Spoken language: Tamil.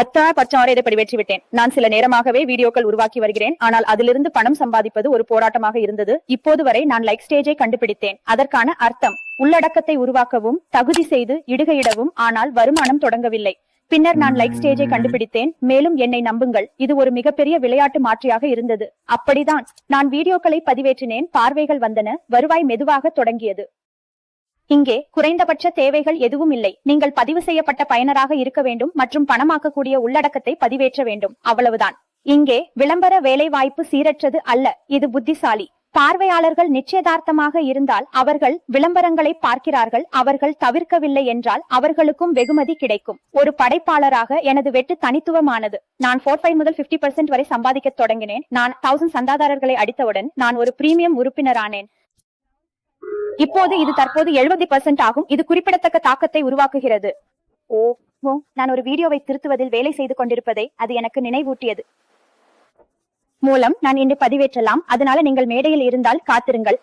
அத்தா பச்சாரை இதை விட்டேன். நான் சில நேரமாகவே வீடியோக்கள் உருவாக்கி வருகிறேன். ஆனால் அதிலிருந்து பணம் சம்பாதிப்பது ஒரு போராட்டமாக இருந்தது. இப்போது வரை நான் லைக் ஸ்டேஜை கண்டுபிடித்தேன். அதற்கான அர்த்தம் உள்ளடக்கத்தை உருவாக்கவும் தகுதி செய்து இடுகையிடவும் ஆனால் வருமானம் தொடங்கவில்லை. பின்னர் நான் லைக் ஸ்டேஜை கண்டுபிடித்தேன். மேலும் என்னை நம்புங்கள். இது ஒரு மிகப்பெரிய விளையாட்டு மாற்றியாக இருந்தது. அப்படிதான். நான் வீடியோக்களை பதிவேற்றினேன். பார்வைகள் வந்தன. வருவாய் மெதுவாக தொடங்கியது. இங்கே குறைந்தபட்ச தேவைகள் எதுவும் இல்லை. நீங்கள் பதிவு செய்யப்பட்ட பயனராக இருக்க வேண்டும் மற்றும் பணமாக்கக்கூடிய உள்ளடக்கத்தை பதிவேற்ற வேண்டும். அவ்வளவுதான். இங்கே விளம்பர வேலைவாய்ப்பு சீரற்றது அல்ல. இது புத்திசாலி. பார்வையாளர்கள் நிச்சயதார்த்தமாக இருந்தால் அவர்கள் விளம்பரங்களை பார்க்கிறார்கள். அவர்கள் தவிர்க்கவில்லை என்றால் அவர்களுக்கும் வெகுமதி கிடைக்கும். ஒரு படைப்பாளராக எனது வெட்டு தனித்துவமானது. நான் ஃபோர் ஃபைவ் முதல் 50% வரை சம்பாதிக்க தொடங்கினேன். நான் தௌசண்ட் சந்தாதாரர்களை அடித்தவுடன் நான் ஒரு பிரீமியம் உறுப்பினரானேன். இப்போது இது தற்போது 70% ஆகும். இது குறிப்பிடத்தக்க தாக்கத்தை உருவாக்குகிறது. ஓ ஓ நான் ஒரு வீடியோவை திருத்துவதில் வேலை செய்து கொண்டிருப்பதை அது எனக்கு நினைவூட்டியது. மூலம் நான் இன்று பதிவேற்றலாம். அதனால நீங்கள் மேடையில் இருந்தால் காத்திருங்கள்.